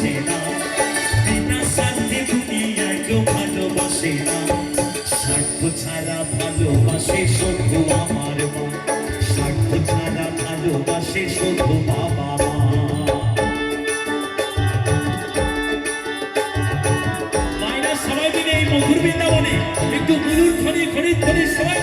কাছে না বিনা শান্তি দুনিয়ায় কেউ ভালোবাসে না স্বার্থ ছাড়া ভালোবাসে শুধু আমার মা। স্বার্থ ছাড়া ভালোবাসে শুধু বাবা মা। সবাই মিলে এই মধুর বৃন্দাবনে একটু মধুর খনি খনি খনি সবাই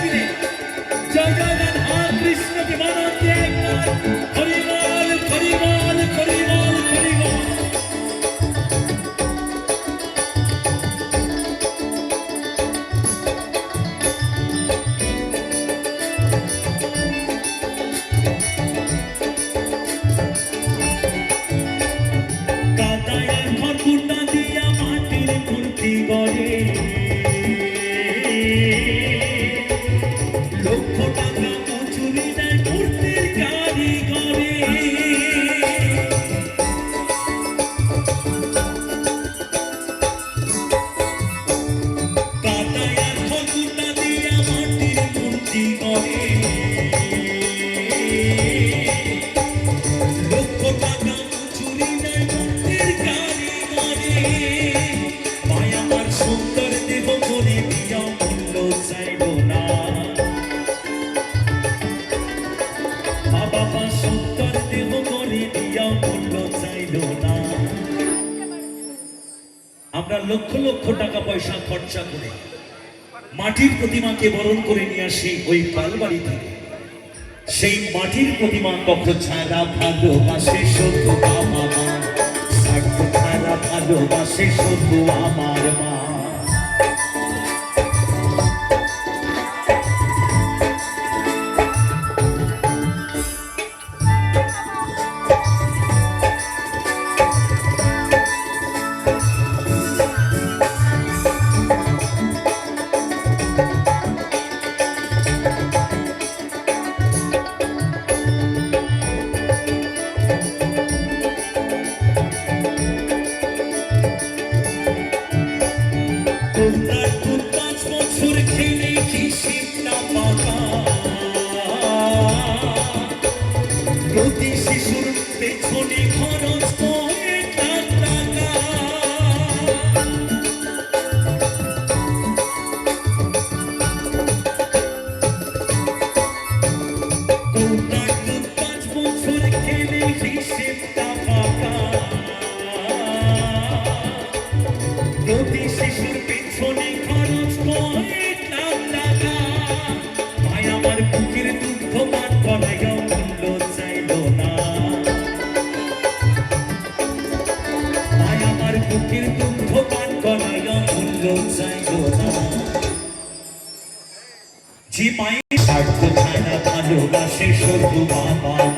আমরা লক্ষ লক্ষ টাকা পয়সা খরচা করে মাটির প্রতিমাকে বরণ করে নিয়ে আসি ওই কালবাড়ি থেকে। সেই মাটির প্রতিমা কখন ছাড়া ভালোবাসে শুধু বাবা মা। ছাড়া ভালোবাসে শুধু আমার মা। যে মায়ের স্বার্থ না ভালোবাসে শুধু বাবা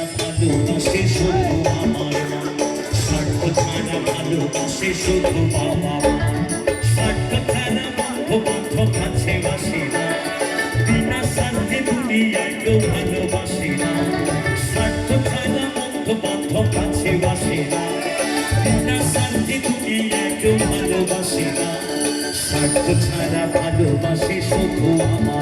ভালোবাসে শুধু আমার মা স্বার্থ ছাড়া ভালোবাসে শুধু বাবা স্বার্থ ছাড়া বন্ধু বান্ধব কাছে বাসে না বিনা শান্তি দুনিয়ায় কেউ ভালোবাসে না স্বার্থ ছাড়া বন্ধু বান্ধব কাছে বাসে না বিনা শান্তি দুনিয়ায় কেউ ভালোবাসে না স্বার্থ ছাড়া ভালোবাসে শুধু আমার